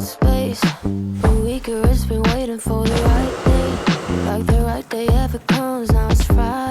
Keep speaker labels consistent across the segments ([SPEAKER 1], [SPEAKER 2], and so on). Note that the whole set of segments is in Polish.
[SPEAKER 1] got space. A weaker has been waiting for the right day. Like the right day ever comes, now it's Friday.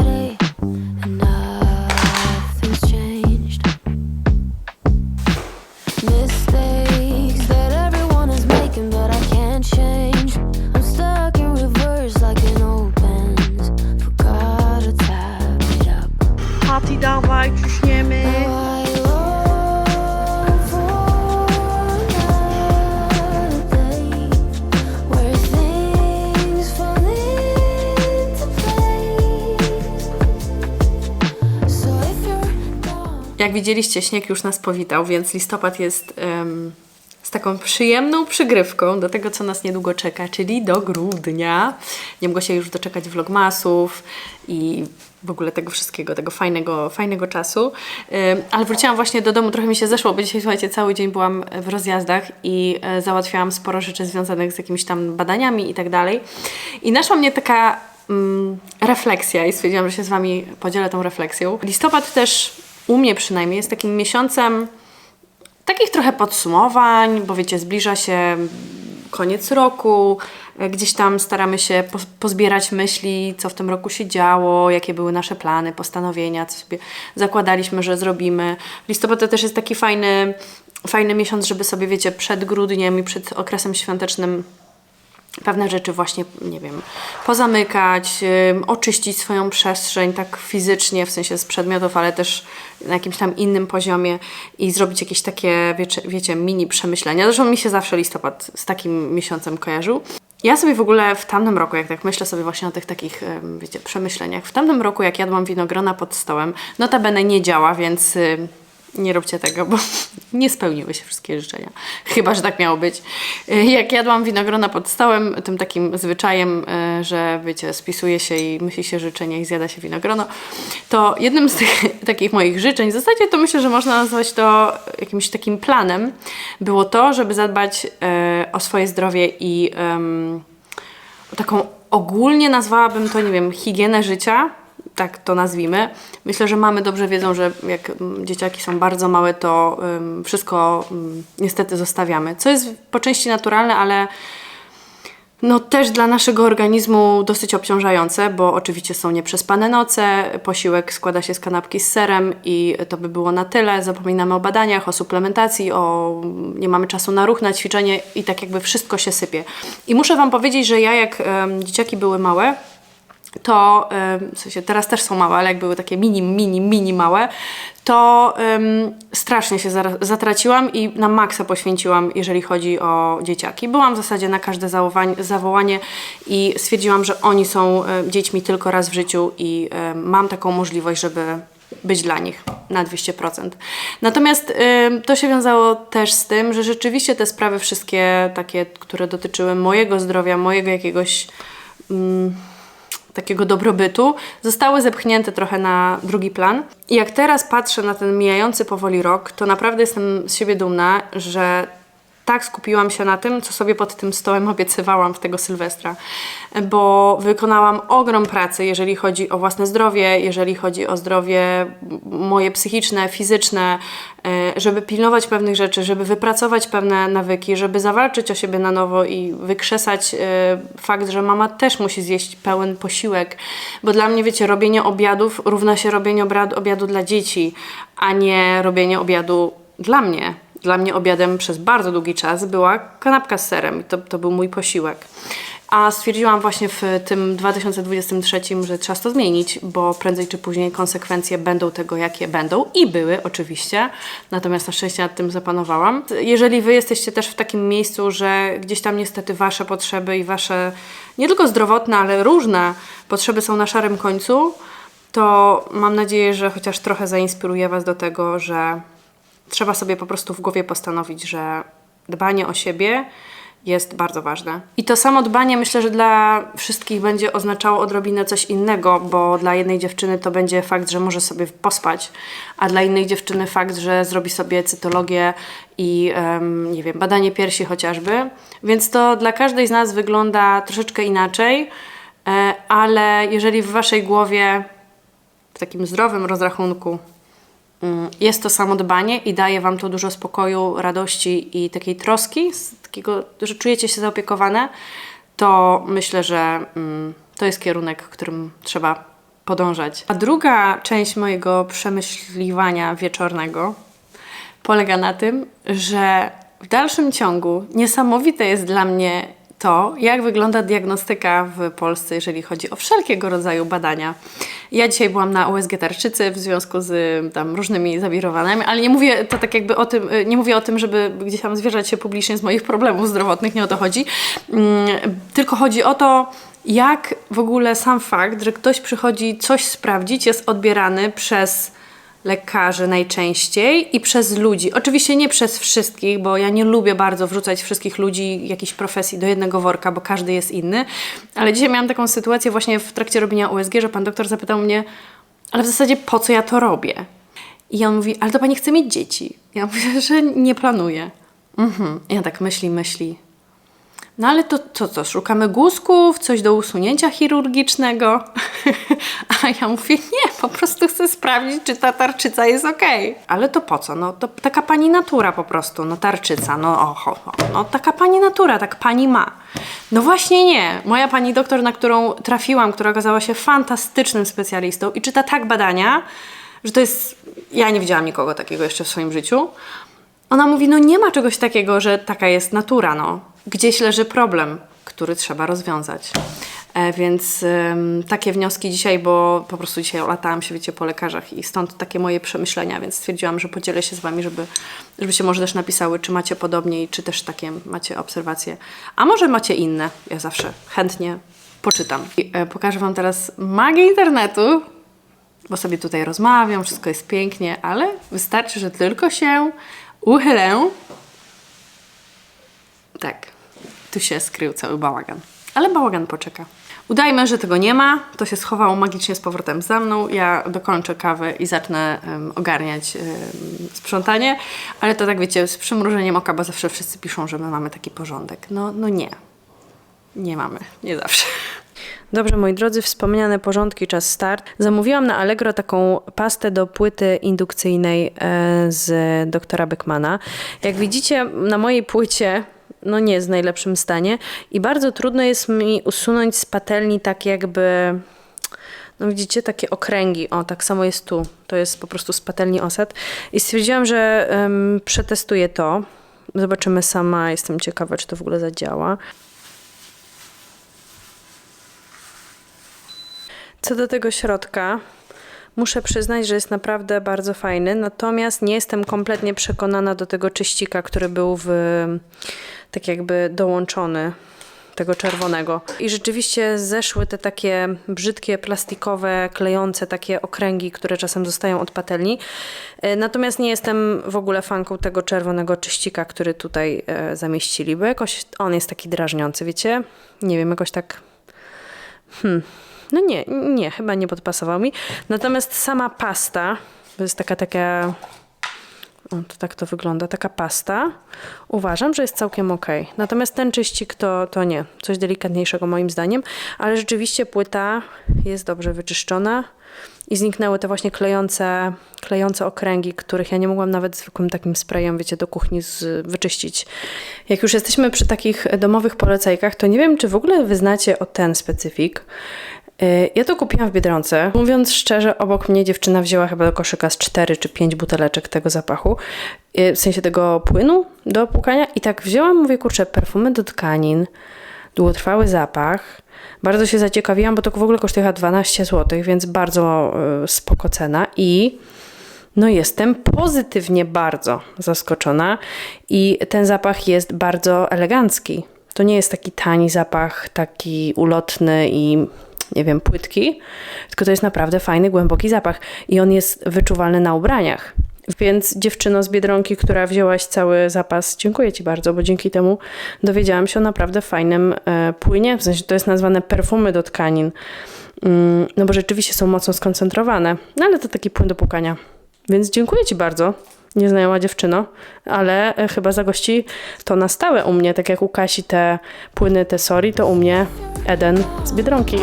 [SPEAKER 2] Jak widzieliście, śnieg już nas powitał, więc listopad jest em, z taką przyjemną przygrywką do tego, co nas niedługo czeka, czyli do grudnia. Nie mogę się już doczekać vlogmasów i w ogóle tego wszystkiego, tego fajnego, fajnego czasu. Em, ale wróciłam właśnie do domu, trochę mi się zeszło, bo dzisiaj, słuchajcie, cały dzień byłam w rozjazdach i e, załatwiałam sporo rzeczy związanych z jakimiś tam badaniami i tak dalej. I naszła mnie taka mm, refleksja i stwierdziłam, że się z Wami podzielę tą refleksją. Listopad też u mnie przynajmniej jest takim miesiącem takich trochę podsumowań, bo wiecie, zbliża się koniec roku, gdzieś tam staramy się po- pozbierać myśli, co w tym roku się działo, jakie były nasze plany, postanowienia, co sobie zakładaliśmy, że zrobimy. Listopad to też jest taki fajny, fajny miesiąc, żeby sobie, wiecie, przed grudniem i przed okresem świątecznym pewne rzeczy właśnie, nie wiem, pozamykać, oczyścić swoją przestrzeń tak fizycznie, w sensie z przedmiotów, ale też na jakimś tam innym poziomie i zrobić jakieś takie, wiecie, wiecie mini przemyślenia. Zresztą mi się zawsze listopad z takim miesiącem kojarzył. Ja sobie w ogóle w tamtym roku, jak tak myślę sobie właśnie o tych takich, wiecie, przemyśleniach, w tamtym roku jak jadłam winogrona pod stołem, notabene nie działa, więc... nie róbcie tego, bo nie spełniły się wszystkie życzenia. Chyba, że tak miało być. Y, Jak jadłam winogrona pod stołem, tym takim zwyczajem, y, że wiecie, spisuje się i myśli się życzenia i zjada się winogrono, to jednym z tych takich moich życzeń, w zasadzie to myślę, że można nazwać to jakimś takim planem, było to, żeby zadbać y, o swoje zdrowie i em, taką ogólnie nazwałabym to, nie wiem, higienę życia, tak to nazwijmy. Myślę, że mamy dobrze wiedzą, że jak mm, dzieciaki są bardzo małe, to wszystko niestety zostawiamy. Co jest po części naturalne, ale no też dla naszego organizmu dosyć obciążające, bo oczywiście są nieprzespane noce, posiłek składa się z kanapki z serem i to by było na tyle. Zapominamy o badaniach, o suplementacji, o nie mamy czasu na ruch, na ćwiczenie i tak jakby wszystko się sypie. I muszę Wam powiedzieć, że ja jak dzieciaki były małe, to w sensie teraz też są małe, ale jak były takie mini, mini, mini małe, to em, strasznie się zatraciłam i na maksa poświęciłam, jeżeli chodzi o dzieciaki. Byłam w zasadzie na każde zawołanie i stwierdziłam, że oni są dziećmi tylko raz w życiu i em, mam taką możliwość, żeby być dla nich na 200%. Natomiast ym, to się wiązało też z tym, że rzeczywiście te sprawy wszystkie takie, które dotyczyły mojego zdrowia, mojego jakiegoś mm, takiego dobrobytu, zostały zepchnięte trochę na drugi plan. I jak teraz patrzę na ten mijający powoli rok, to naprawdę jestem z siebie dumna, że tak skupiłam się na tym, co sobie pod tym stołem obiecywałam w tego Sylwestra, bo wykonałam ogrom pracy, jeżeli chodzi o własne zdrowie, jeżeli chodzi o zdrowie moje psychiczne, fizyczne, e, żeby pilnować pewnych rzeczy, żeby wypracować pewne nawyki, żeby zawalczyć o siebie na nowo i wykrzesać e, fakt, że mama też musi zjeść pełen posiłek, bo dla mnie, wiecie, robienie obiadów równa się robienie obiadu dla dzieci, a nie robienie obiadu dla mnie. Dla mnie obiadem przez bardzo długi czas była kanapka z serem i to, to był mój posiłek. A stwierdziłam właśnie w tym 2023, że trzeba to zmienić, bo prędzej czy później konsekwencje będą tego, jakie będą i były oczywiście. Natomiast na szczęście nad tym zapanowałam. Jeżeli Wy jesteście też w takim miejscu, że gdzieś tam niestety Wasze potrzeby i Wasze nie tylko zdrowotne, ale różne potrzeby są na szarym końcu, to mam nadzieję, że chociaż trochę zainspiruje Was do tego, że trzeba sobie po prostu w głowie postanowić, że dbanie o siebie jest bardzo ważne. I to samo dbanie myślę, że dla wszystkich będzie oznaczało odrobinę coś innego, bo dla jednej dziewczyny to będzie fakt, że może sobie pospać, a dla innej dziewczyny fakt, że zrobi sobie cytologię i em, nie wiem, badanie piersi chociażby. Więc to dla każdej z nas wygląda troszeczkę inaczej, e, ale jeżeli w waszej głowie w takim zdrowym rozrachunku jest to samodbanie i daje Wam to dużo spokoju, radości i takiej troski, takiego, że czujecie się zaopiekowane, to myślę, że mm, to jest kierunek, którym trzeba podążać. A druga część mojego przemyśliwania wieczornego polega na tym, że w dalszym ciągu niesamowite jest dla mnie to, jak wygląda diagnostyka w Polsce, jeżeli chodzi o wszelkiego rodzaju badania. Ja dzisiaj byłam na USG tarczycy w związku z tam różnymi zawirowaniami, ale nie mówię to tak jakby o tym, y, nie mówię o tym, żeby gdzieś tam zwierzać się publicznie z moich problemów zdrowotnych, nie o to chodzi. Mm, Tylko chodzi o to, jak w ogóle sam fakt, że ktoś przychodzi coś sprawdzić, jest odbierany przez lekarzy najczęściej i przez ludzi. Oczywiście nie przez wszystkich, bo ja nie lubię bardzo wrzucać wszystkich ludzi jakiejś profesji do jednego worka, bo każdy jest inny. Ale dzisiaj miałam taką sytuację właśnie w trakcie robienia USG, że pan doktor zapytał mnie, ale w zasadzie po co ja to robię? I on mówi, ale to pani chce mieć dzieci. Ja mówię, że nie planuję. Mhm. Ja tak myśli, myśli. No ale to co, co, szukamy guzków, coś do usunięcia chirurgicznego? A ja mówię, nie, po prostu chcę sprawdzić, czy ta tarczyca jest okej. Ale to po co? No to taka pani natura po prostu, no tarczyca, no oho, ho, no taka pani natura, tak pani ma. No właśnie nie. Moja pani doktor, na którą trafiłam, która okazała się fantastycznym specjalistą i czyta tak badania, że to jest... Ja nie widziałam nikogo takiego jeszcze w swoim życiu. Ona mówi, no nie ma czegoś takiego, że taka jest natura, no. Gdzieś leży problem, który trzeba rozwiązać. E, więc takie wnioski dzisiaj, bo po prostu dzisiaj latałam się, wiecie, po lekarzach i stąd takie moje przemyślenia, więc stwierdziłam, że podzielę się z Wami, żeby, żebyście może też napisały, czy macie podobnie i czy też takie macie obserwacje. A może macie inne. Ja zawsze chętnie poczytam. I, e, pokażę Wam teraz magię internetu, bo sobie tutaj rozmawiam, wszystko jest pięknie, ale wystarczy, że tylko się uchylę. Tak, tu się skrył cały bałagan. Ale bałagan poczeka. Udajmy, że tego nie ma. To się schowało magicznie z powrotem za mną. Ja dokończę kawę i zacznę em, ogarniać em, sprzątanie. Ale to tak wiecie, z przymrużeniem oka, bo zawsze wszyscy piszą, że my mamy taki porządek. No, no nie. Nie mamy. Nie zawsze. Dobrze, moi drodzy, wspomniane porządki, czas start. Zamówiłam na Allegro taką pastę do płyty indukcyjnej e, z doktora Beckmana. Jak widzicie, na mojej płycie no nie jest w najlepszym stanie i bardzo trudno jest mi usunąć z patelni tak jakby no widzicie, takie okręgi. O, tak samo jest tu. To jest po prostu z patelni osad. I stwierdziłam, że em, przetestuję to. Zobaczymy sama. Jestem ciekawa, czy to w ogóle zadziała. Co do tego środka, muszę przyznać, że jest naprawdę bardzo fajny, natomiast nie jestem kompletnie przekonana do tego czyścika, który był w tak jakby dołączony tego czerwonego. I rzeczywiście zeszły te takie brzydkie, plastikowe, klejące takie okręgi, które czasem zostają od patelni. E, Natomiast nie jestem w ogóle fanką tego czerwonego czyścika, który tutaj e, zamieścili, bo jakoś on jest taki drażniący, wiecie? Nie wiem, jakoś tak no nie, nie, chyba nie podpasował mi. Natomiast sama pasta, to jest taka, taka, o, to tak to wygląda, taka pasta, uważam, że jest całkiem ok. Natomiast ten czyścik to, to nie, coś delikatniejszego moim zdaniem, ale rzeczywiście płyta jest dobrze wyczyszczona i zniknęły te właśnie klejące, klejące okręgi, których ja nie mogłam nawet zwykłym takim sprayem, wiecie, do kuchni z, wyczyścić. Jak już jesteśmy przy takich domowych polecajkach, to nie wiem, czy w ogóle wy znacie o ten specyfik. Yy, Ja to kupiłam w Biedronce. Mówiąc szczerze, obok mnie dziewczyna wzięła chyba do koszyka z 4 czy 5 buteleczek tego zapachu, yy, w sensie tego płynu do płukania i tak wzięłam, mówię, kurczę, perfumy do tkanin, długotrwały zapach. Bardzo się zaciekawiłam, bo to w ogóle kosztuje chyba 12 zł, więc bardzo yy, spoko cena i no jestem pozytywnie bardzo zaskoczona i ten zapach jest bardzo elegancki. To nie jest taki tani zapach, taki ulotny i nie wiem, płytki, tylko to jest naprawdę fajny, głęboki zapach i on jest wyczuwalny na ubraniach. Więc dziewczyno z Biedronki, która wzięłaś cały zapas, dziękuję Ci bardzo, bo dzięki temu dowiedziałam się o naprawdę fajnym e, płynie, w sensie to jest nazwane perfumy do tkanin, mm, no bo rzeczywiście są mocno skoncentrowane, no ale to taki płyn do płukania. Więc dziękuję Ci bardzo, nieznajoma dziewczyno, ale e, chyba zagości to na stałe u mnie, tak jak u Kasi te płyny, te sori, to u mnie Eden z Biedronki.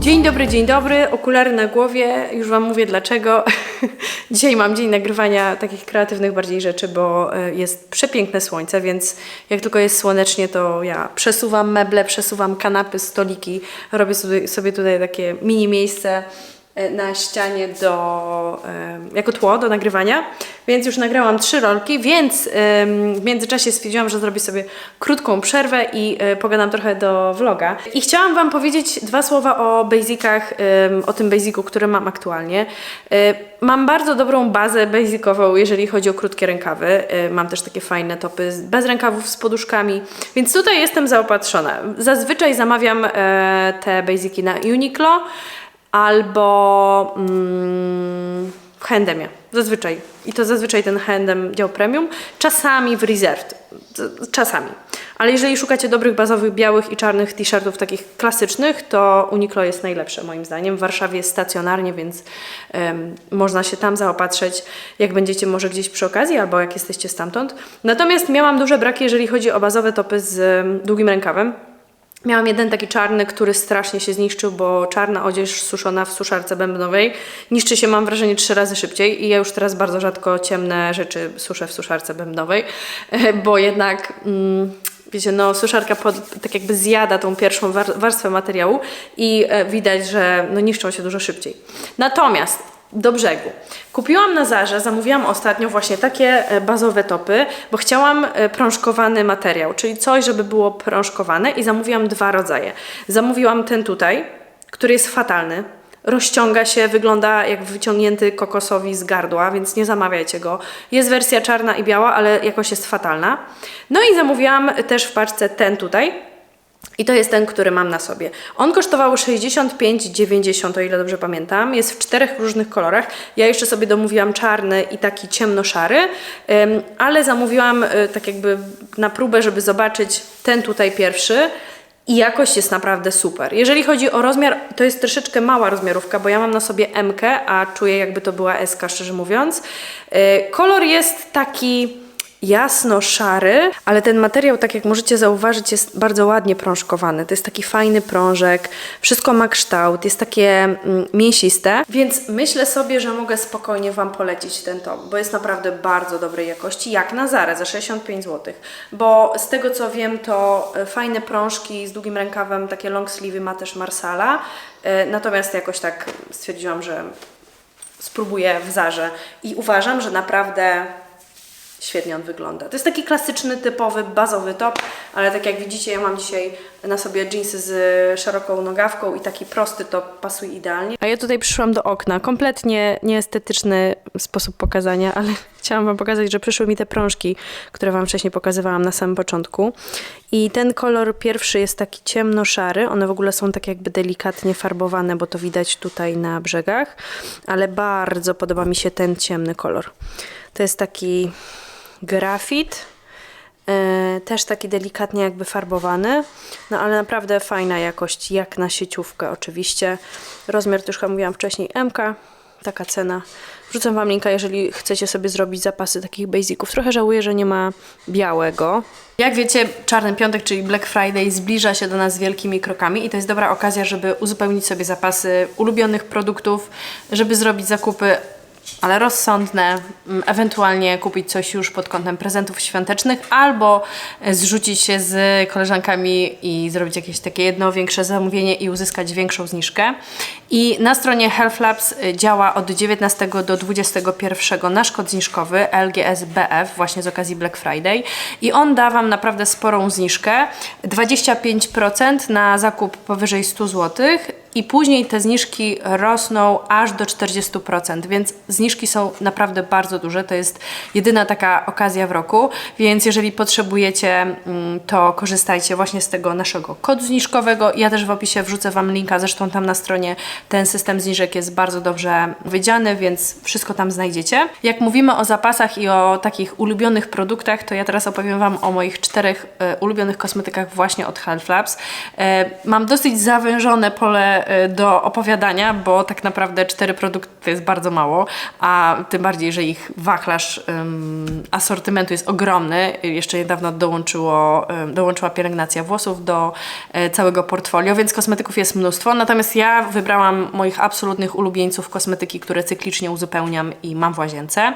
[SPEAKER 2] Dzień dobry, dzień dobry. Okulary na głowie. Już Wam mówię dlaczego. Dzisiaj mam dzień nagrywania takich kreatywnych bardziej rzeczy, bo e, jest przepiękne słońce, więc jak tylko jest słonecznie, to ja przesuwam meble, przesuwam kanapy, stoliki, robię sobie, tutaj takie mini miejsce na ścianie do, e, jako tło do nagrywania, więc już nagrałam trzy rolki, więc w międzyczasie stwierdziłam, że zrobię sobie krótką przerwę i e, pogadam trochę do vloga. I chciałam Wam powiedzieć dwa słowa o basicach, o tym basicu, który mam aktualnie. E, Mam bardzo dobrą bazę basicową, jeżeli chodzi o krótkie rękawy. E, Mam też takie fajne topy bez rękawów z poduszkami, więc tutaj jestem zaopatrzona. Zazwyczaj zamawiam e, te basiki na Uniqlo albo mm, w Handemie. Zazwyczaj. I to zazwyczaj ten Handem dział premium. Czasami w Reserved. Czasami. Ale jeżeli szukacie dobrych, bazowych, białych i czarnych t-shirtów takich klasycznych, to Uniqlo jest najlepsze moim zdaniem. W Warszawie jest stacjonarnie, więc em, można się tam zaopatrzyć, jak będziecie może gdzieś przy okazji, albo jak jesteście stamtąd. Natomiast miałam duże braki, jeżeli chodzi o bazowe topy z em, długim rękawem. Miałam jeden taki czarny, który strasznie się zniszczył, bo czarna odzież suszona w suszarce bębnowej niszczy się, mam wrażenie, trzy razy szybciej i ja już teraz bardzo rzadko ciemne rzeczy suszę w suszarce bębnowej, bo jednak... Mm, Wiecie, no suszarka pod, tak jakby zjada tą pierwszą war- warstwę materiału i e, widać, że no, niszczą się dużo szybciej. Natomiast do brzegu. Kupiłam na Zarze, zamówiłam ostatnio właśnie takie e, bazowe topy, bo chciałam e, prążkowany materiał, czyli coś, żeby było prążkowane i zamówiłam dwa rodzaje. Zamówiłam ten tutaj, który jest fatalny, rozciąga się, wygląda jak wyciągnięty kokosowi z gardła, więc nie zamawiajcie go. Jest wersja czarna i biała, ale jakoś jest fatalna. No i zamówiłam też w paczce ten tutaj, i to jest ten, który mam na sobie. On kosztował 65,90, o ile dobrze pamiętam. Jest w czterech różnych kolorach. Ja jeszcze sobie domówiłam czarny i taki ciemnoszary, ale zamówiłam y, tak jakby na próbę, żeby zobaczyć ten tutaj pierwszy. I jakość jest naprawdę super. Jeżeli chodzi o rozmiar, to jest troszeczkę mała rozmiarówka, bo ja mam na sobie M, a czuję jakby to była S, szczerze mówiąc. Y, Kolor jest taki jasno-szary, ale ten materiał, tak jak możecie zauważyć, jest bardzo ładnie prążkowany. To jest taki fajny prążek, wszystko ma kształt, jest takie mm, mięsiste, więc myślę sobie, że mogę spokojnie Wam polecić ten top, bo jest naprawdę bardzo dobrej jakości, jak na Zarę za 65 zł. Bo z tego co wiem, to e, fajne prążki z długim rękawem, takie long sleeve ma też Marsala, e, natomiast jakoś tak stwierdziłam, że spróbuję w Zarze i uważam, że naprawdę świetnie on wygląda. To jest taki klasyczny, typowy, bazowy top, ale tak jak widzicie, ja mam dzisiaj na sobie jeansy z szeroką nogawką i taki prosty top pasuje idealnie. A ja tutaj przyszłam do okna. Kompletnie nieestetyczny sposób pokazania, ale chciałam Wam pokazać, że przyszły mi te prążki, które Wam wcześniej pokazywałam na samym początku. I ten kolor pierwszy jest taki ciemno-szary. One w ogóle są tak jakby delikatnie farbowane, bo to widać tutaj na brzegach, ale bardzo podoba mi się ten ciemny kolor. To jest taki grafit, e, też taki delikatnie jakby farbowany, no ale naprawdę fajna jakość, jak na sieciówkę oczywiście. Rozmiar, to już chyba mówiłam wcześniej, MK, taka cena. Wrzucam Wam linka, jeżeli chcecie sobie zrobić zapasy takich basiców. Trochę żałuję, że nie ma białego. Jak wiecie, Czarny Piątek, czyli Black Friday zbliża się do nas wielkimi krokami i to jest dobra okazja, żeby uzupełnić sobie zapasy ulubionych produktów, żeby zrobić zakupy ale rozsądne, mm, ewentualnie kupić coś już pod kątem prezentów świątecznych, albo e, zrzucić się z koleżankami i zrobić jakieś takie jedno większe zamówienie i uzyskać większą zniżkę. I na stronie Health Labs y, działa od 19 do 21 nasz kod zniżkowy LGSBF właśnie z okazji Black Friday i on da Wam naprawdę sporą zniżkę, 25% na zakup powyżej 100 zł i później te zniżki rosną aż do 40%, więc zniżki są naprawdę bardzo duże. To jest jedyna taka okazja w roku, więc jeżeli potrzebujecie, mm, to korzystajcie właśnie z tego naszego kodu zniżkowego. Ja też w opisie wrzucę Wam linka, zresztą tam na stronie ten system zniżek jest bardzo dobrze wydziany, więc wszystko tam znajdziecie. Jak mówimy o zapasach i o takich ulubionych produktach, to ja teraz opowiem Wam o moich czterech e, ulubionych kosmetykach właśnie od Health Labs. E, mam dosyć zawężone pole e, do opowiadania, bo tak naprawdę cztery produkty to jest bardzo mało, a tym bardziej, że ich wachlarz em, asortymentu jest ogromny. Jeszcze niedawno dołączyło, em, dołączyła pielęgnacja włosów do e, całego portfolio, więc kosmetyków jest mnóstwo. Natomiast ja wybrałam moich absolutnych ulubieńców kosmetyki, które cyklicznie uzupełniam i mam w łazience.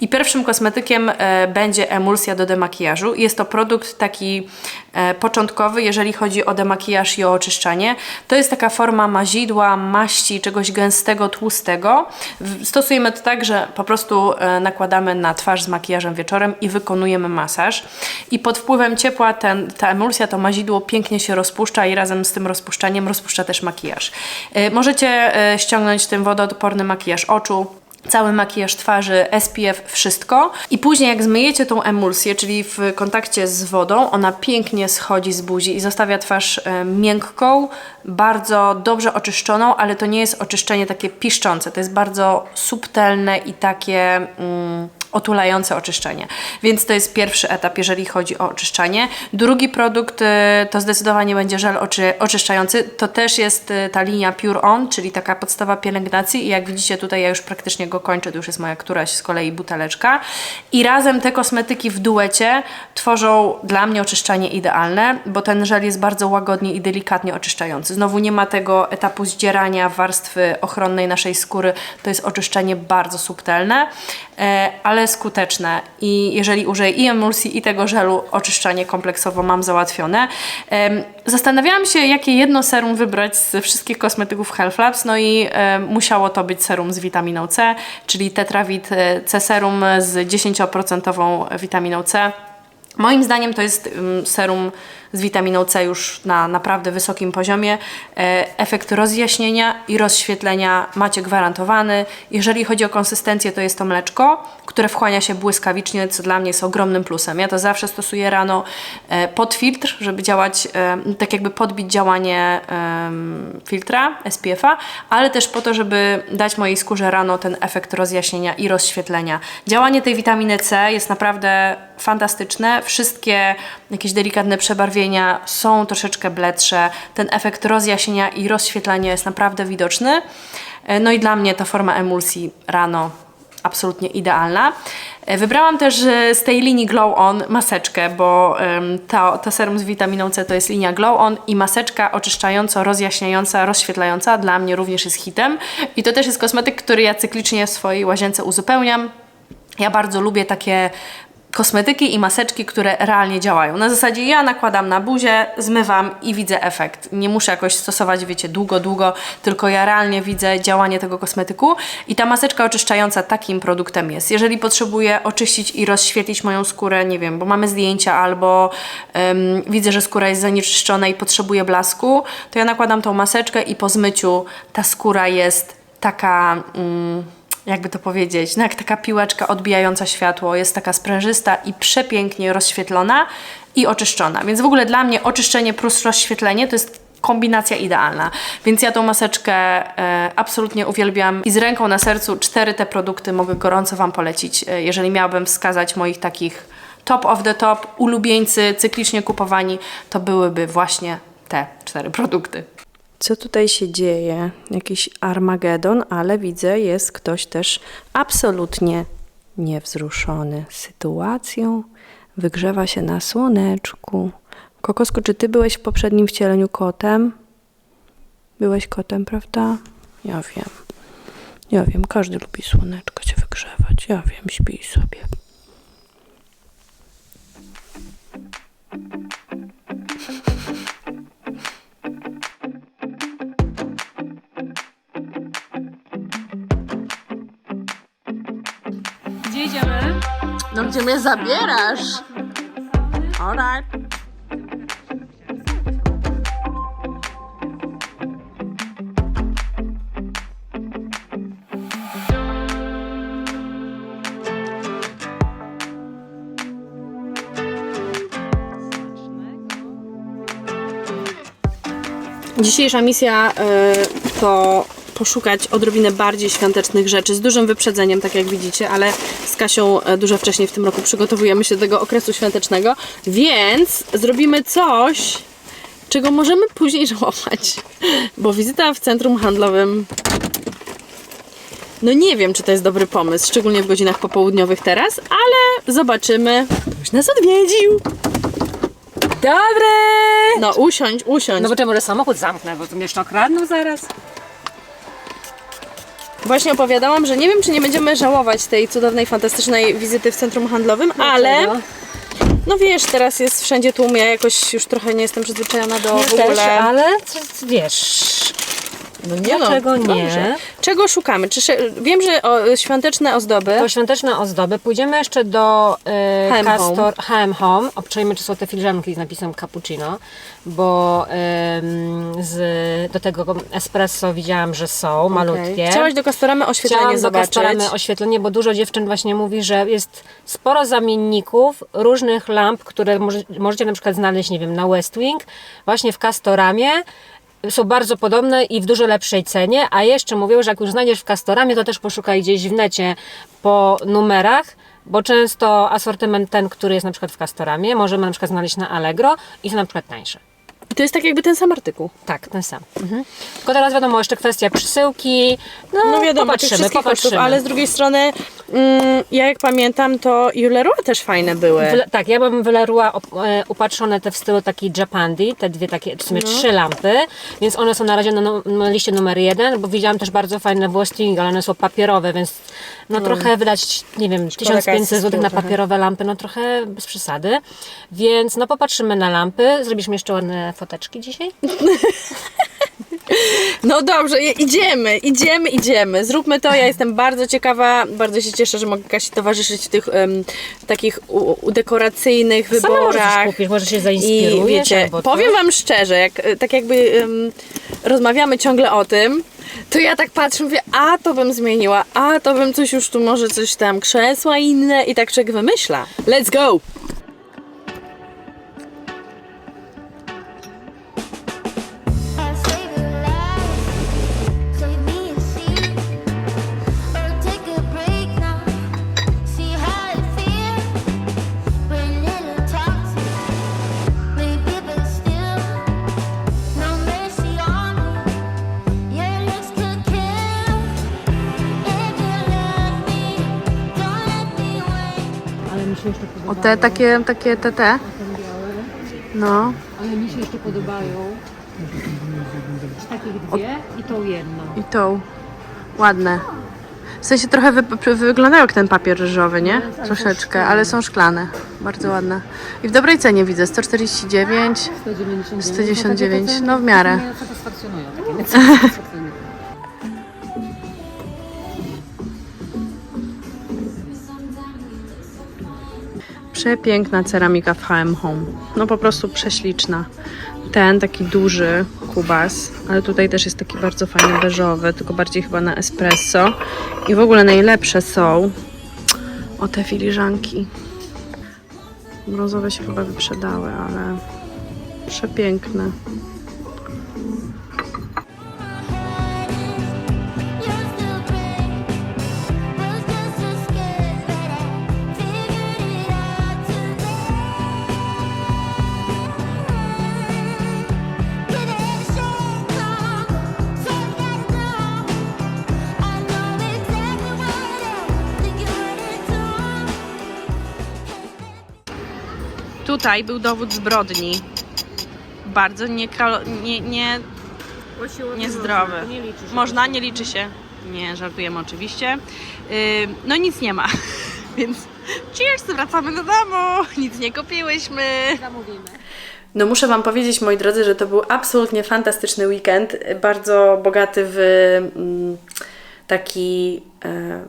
[SPEAKER 2] I pierwszym kosmetykiem e, będzie emulsja do demakijażu. Jest to produkt taki początkowy, jeżeli chodzi o demakijaż i o oczyszczanie. To jest taka forma mazidła, maści, czegoś gęstego, tłustego. Stosujemy to tak, że po prostu e, nakładamy na twarz z makijażem wieczorem i wykonujemy masaż. I pod wpływem ciepła ten, ta emulsja, to mazidło pięknie się rozpuszcza i razem z tym rozpuszczaniem rozpuszcza też makijaż. E, Możecie e, ściągnąć tym wodoodporny makijaż oczu, cały makijaż twarzy, SPF, wszystko. I później jak zmyjecie tą emulsję, czyli w kontakcie z wodą, ona pięknie schodzi z buzi i zostawia twarz e, miękką, bardzo dobrze oczyszczoną, ale to nie jest oczyszczenie takie piszczące, to jest bardzo subtelne i takie... Mm, otulające oczyszczenie. Więc to jest pierwszy etap, jeżeli chodzi o oczyszczanie. Drugi produkt e, to zdecydowanie będzie żel oczy, oczyszczający. To też jest e, ta linia Pure On, czyli taka podstawa pielęgnacji i jak widzicie tutaj ja już praktycznie go kończę, to już jest moja któraś z kolei buteleczka. I razem te kosmetyki w duecie tworzą dla mnie oczyszczanie idealne, bo ten żel jest bardzo łagodnie i delikatnie oczyszczający. Znowu nie ma tego etapu zdzierania warstwy ochronnej naszej skóry. To jest oczyszczenie bardzo subtelne, e, ale skuteczne. I jeżeli użyję i emulsji, i tego żelu, oczyszczanie kompleksowo mam załatwione. Zastanawiałam się, jakie jedno serum wybrać z wszystkich kosmetyków Health Labs, no i musiało to być serum z witaminą C, czyli Tetravit e, C serum z 10% witaminą C. Moim zdaniem to jest serum z witaminą C już na naprawdę wysokim poziomie. E, efekt rozjaśnienia i rozświetlenia macie gwarantowany. Jeżeli chodzi o konsystencję, to jest to mleczko, które wchłania się błyskawicznie, co dla mnie jest ogromnym plusem. Ja to zawsze stosuję rano e, pod filtr, żeby działać, e, tak jakby podbić działanie filtra SPF-a, ale też po to, żeby dać mojej skórze rano ten efekt rozjaśnienia i rozświetlenia. Działanie tej witaminy C jest naprawdę fantastyczne. Wszystkie jakieś delikatne przebarwienia są troszeczkę bledsze. Ten efekt rozjaśnienia i rozświetlenia jest naprawdę widoczny. E, No i dla mnie ta forma emulsji rano absolutnie idealna. E, Wybrałam też z tej linii Glow On maseczkę, bo to, to serum z witaminą C to jest linia Glow On i maseczka oczyszczająco, rozjaśniająca, rozświetlająca dla mnie również jest hitem. I to też jest kosmetyk, który ja cyklicznie w swojej łazience uzupełniam. Ja bardzo lubię takie kosmetyki i maseczki, które realnie działają. Na zasadzie ja nakładam na buzię, zmywam i widzę efekt. Nie muszę jakoś stosować, wiecie, długo, długo, tylko ja realnie widzę działanie tego kosmetyku i ta maseczka oczyszczająca takim produktem jest. Jeżeli potrzebuję oczyścić i rozświetlić moją skórę, nie wiem, bo mamy zdjęcia albo widzę, że skóra jest zanieczyszczona i potrzebuje blasku, to ja nakładam tą maseczkę i po zmyciu ta skóra jest taka... Mm, jakby to powiedzieć, no jak taka piłeczka odbijająca światło, jest taka sprężysta i przepięknie rozświetlona i oczyszczona. Więc w ogóle dla mnie oczyszczenie plus rozświetlenie to jest kombinacja idealna. Więc ja tą maseczkę e, absolutnie uwielbiam i z ręką na sercu cztery te produkty mogę gorąco Wam polecić. E, jeżeli miałabym wskazać moich takich top of the top, ulubieńcy, cyklicznie kupowani, to byłyby właśnie te cztery produkty.
[SPEAKER 3] Co tutaj się dzieje? Jakiś Armagedon, ale widzę, jest ktoś też absolutnie niewzruszony sytuacją. Wygrzewa się na słoneczku. Kokosku, czy ty byłeś w poprzednim wcieleniu kotem? Byłeś kotem, prawda? Ja wiem. Ja wiem, każdy lubi słoneczko się wygrzewać. Ja wiem, śpij sobie.
[SPEAKER 2] Gdzie idziemy? No gdzie mnie zabierasz? Alright. Dzisiejsza misja y, to poszukać odrobinę bardziej świątecznych rzeczy z dużym wyprzedzeniem, tak jak widzicie, ale z Kasią e, dużo wcześniej w tym roku przygotowujemy się do tego okresu świątecznego, więc zrobimy coś, czego możemy później żałować. Bo wizyta w centrum handlowym. No nie wiem, czy to jest dobry pomysł, szczególnie w godzinach popołudniowych teraz, ale zobaczymy. Ktoś nas odwiedził.
[SPEAKER 4] Dobre!
[SPEAKER 2] No usiądź, usiądź.
[SPEAKER 4] No bo czemu, że samochód zamknę, bo tu mnie jeszcze okradną zaraz.
[SPEAKER 2] Właśnie opowiadałam, że nie wiem, czy nie będziemy żałować tej cudownej, fantastycznej wizyty w centrum handlowym, ale no wiesz, teraz jest wszędzie tłum, ja jakoś już trochę nie jestem przyzwyczajona do
[SPEAKER 4] Ja
[SPEAKER 2] w ogóle...
[SPEAKER 4] też, ale co, wiesz...
[SPEAKER 2] No nie
[SPEAKER 4] Dlaczego nie?
[SPEAKER 2] dobrze. Czego szukamy? Czy wiem, że o, świąteczne ozdoby.
[SPEAKER 4] To świąteczne ozdoby. Pójdziemy jeszcze do y,
[SPEAKER 2] H&M
[SPEAKER 4] Castor H&M Home. Obczajmy, czy są te filiżanki z napisem cappuccino, bo ym, z, do tego espresso widziałam, że są malutkie.
[SPEAKER 2] Chciałaś do Castoramy oświetlenie
[SPEAKER 4] Chciałam do
[SPEAKER 2] zobaczyć.
[SPEAKER 4] Castoramy oświetlenie, bo dużo dziewczyn właśnie mówi, że jest sporo zamienników różnych lamp, które może, możecie na przykład znaleźć, nie wiem, na West Wing, właśnie w Castoramie. Są bardzo podobne i w dużo lepszej cenie, a jeszcze mówią, że jak już znajdziesz w Castoramie, to też poszukaj gdzieś w necie po numerach, bo często asortyment ten, który jest na przykład w Castoramie, możemy na przykład znaleźć na Allegro i są na przykład tańsze.
[SPEAKER 2] To jest tak jakby ten sam artykuł.
[SPEAKER 4] Tak, ten sam. Mhm. Tylko teraz wiadomo, jeszcze kwestia przesyłki. No,
[SPEAKER 2] No wiadomo,
[SPEAKER 4] popatrzymy,
[SPEAKER 2] wszystkich kosztów,
[SPEAKER 4] popatrzymy.
[SPEAKER 2] ale z drugiej strony, mm, ja jak pamiętam, to Juleroy też fajne były.
[SPEAKER 4] Tak, ja mam op- e, upatrzone te w stylu taki Japandi, te dwie takie, w sumie trzy lampy, więc one są na razie na, na liście numer jeden, bo widziałam też bardzo fajne w Westing, ale one są papierowe, więc no, trochę wydać, nie wiem,
[SPEAKER 2] Szkoda kasy
[SPEAKER 4] 1500
[SPEAKER 2] z
[SPEAKER 4] zł na
[SPEAKER 2] trochę.
[SPEAKER 4] papierowe lampy, no trochę bez przesady, więc no popatrzymy na lampy, zrobisz mi jeszcze ładne foteczki dzisiaj?
[SPEAKER 2] No dobrze, i- idziemy, idziemy, idziemy. Zróbmy to. Ja jestem bardzo ciekawa, bardzo się cieszę, że mogę Kasi towarzyszyć w tych em, takich u, u dekoracyjnych
[SPEAKER 4] Sama możesz
[SPEAKER 2] wyborach.
[SPEAKER 4] coś kupić, może się
[SPEAKER 2] I
[SPEAKER 4] zainspirujesz
[SPEAKER 2] wiecie,
[SPEAKER 4] albo
[SPEAKER 2] powiem. Wam szczerze, jak, e, tak jakby em, rozmawiamy ciągle o tym, to ja tak patrzę, mówię, a to bym zmieniła, a to bym coś już tu może coś tam krzesła inne i tak człowiek wymyśla. Let's go! Te takie, takie, te, te. No.
[SPEAKER 4] Ale mi się jeszcze podobają. Takich dwie i tą jedną.
[SPEAKER 2] I tą. Ładne. W sensie trochę wy, wy- wyglądają jak ten papier ryżowy, nie? Troszeczkę, ale są szklane. Bardzo ładne. I w dobrej cenie widzę. 149.
[SPEAKER 4] 199.
[SPEAKER 2] 199, no w miarę.
[SPEAKER 4] Mnie satysfakcjonują takie
[SPEAKER 2] Przepiękna ceramika w H&M Home. No po prostu prześliczna. Ten taki duży kubas, ale tutaj też jest taki bardzo fajny beżowy, tylko bardziej chyba na espresso. I w ogóle najlepsze są o te filiżanki. Brązowe się chyba wyprzedały, ale przepiękne. Tutaj był dowód zbrodni. Bardzo nie, nie, nie Niezdrowy.
[SPEAKER 4] Nie liczy się.
[SPEAKER 2] Można, nie liczy się. Nie, żartujemy oczywiście. Yy, no nic nie ma, więc cheers, wracamy do domu. Nic nie kupiłyśmy.
[SPEAKER 4] Zamówimy.
[SPEAKER 2] No muszę Wam powiedzieć, moi drodzy, że to był absolutnie fantastyczny weekend. Bardzo bogaty w mm, taki e,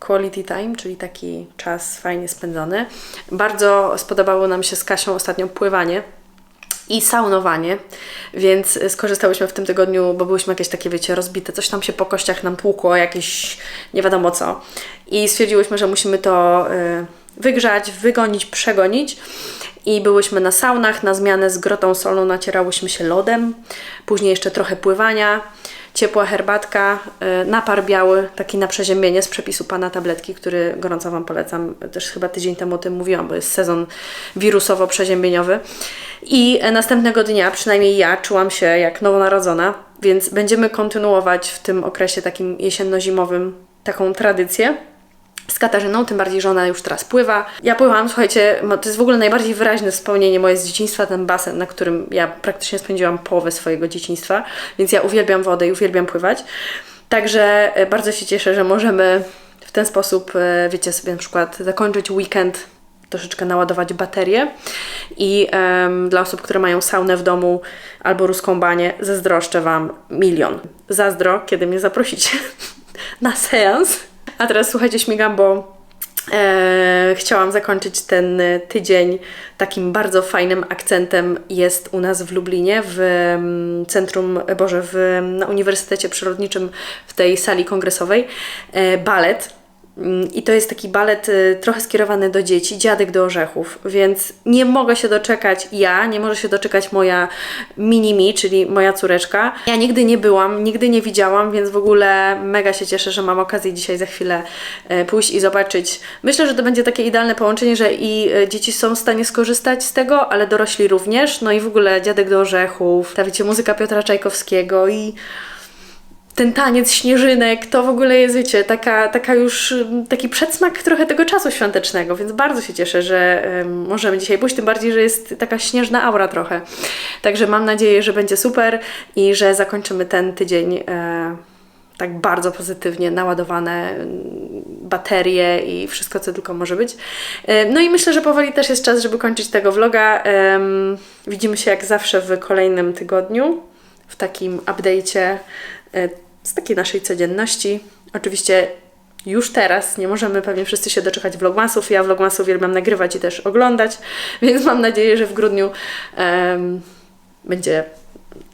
[SPEAKER 2] quality time, czyli taki czas fajnie spędzony. Bardzo spodobało nam się z Kasią ostatnio pływanie i saunowanie, więc skorzystałyśmy w tym tygodniu, bo byłyśmy jakieś takie, wiecie, rozbite, coś tam się po kościach nam tłukło, jakieś nie wiadomo co. I stwierdziłyśmy, że musimy to y, wygrzać, wygonić, przegonić. I byłyśmy na saunach, na zmianę z grotą solną nacierałyśmy się lodem, później jeszcze trochę pływania. Ciepła herbatka, y, napar biały, taki na przeziębienie z przepisu pana tabletki, który gorąco Wam polecam. Też chyba tydzień temu o tym mówiłam, bo jest sezon wirusowo-przeziębieniowy. I e, następnego dnia, przynajmniej ja, czułam się jak nowonarodzona, więc będziemy kontynuować w tym okresie takim jesienno-zimowym taką tradycję z Katarzyną, tym bardziej, że ona już teraz pływa. Ja pływałam, słuchajcie, to jest w ogóle najbardziej wyraźne wspomnienie moje z dzieciństwa, ten basen, na którym ja praktycznie spędziłam połowę swojego dzieciństwa, więc ja uwielbiam wodę i uwielbiam pływać. Także e, bardzo się cieszę, że możemy w ten sposób, e, wiecie, sobie na przykład zakończyć weekend troszeczkę naładować baterię i em, dla osób, które mają saunę w domu albo ruską banię, zazdroszczę Wam milion. Zazdro, kiedy mnie zaprosicie na seans. A teraz słuchajcie, śmigam, bo e, chciałam zakończyć ten e, tydzień takim bardzo fajnym akcentem. Jest u nas w Lublinie, w centrum, e, Boże, w, na Uniwersytecie Przyrodniczym, w tej sali kongresowej, e, balet. Mm, I to jest taki balet y, trochę skierowany do dzieci, dziadek do orzechów, więc nie mogę się doczekać ja, nie może się doczekać moja mini-mi, czyli moja córeczka. Ja nigdy nie byłam, nigdy nie widziałam, więc w ogóle mega się cieszę, że mam okazję dzisiaj za chwilę e, pójść i zobaczyć. Myślę, że to będzie takie idealne połączenie, że i e, dzieci są w stanie skorzystać z tego, ale dorośli również. No i w ogóle dziadek do orzechów, ta wiecie, muzyka Piotra Czajkowskiego i ten taniec śnieżynek, to w ogóle jest, wiecie, taka, taka już ym, taki przedsmak trochę tego czasu świątecznego, więc bardzo się cieszę, że ym, możemy dzisiaj pójść, tym bardziej, że jest taka śnieżna aura trochę. Także mam nadzieję, że będzie super i że zakończymy ten tydzień e, tak bardzo pozytywnie naładowane ym, baterie i wszystko, co tylko może być. E, No i myślę, że powoli też jest czas, żeby kończyć tego vloga. Em, Widzimy się jak zawsze w kolejnym tygodniu w takim update'cie e, z takiej naszej codzienności. Oczywiście już teraz nie możemy pewnie wszyscy się doczekać vlogmasów. Ja vlogmasy uwielbiam nagrywać i też oglądać, więc mam nadzieję, że w grudniu em, będzie,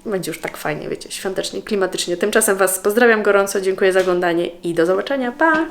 [SPEAKER 2] będzie już tak fajnie, wiecie, świątecznie, klimatycznie. Tymczasem Was pozdrawiam gorąco, dziękuję za oglądanie i do zobaczenia. Pa!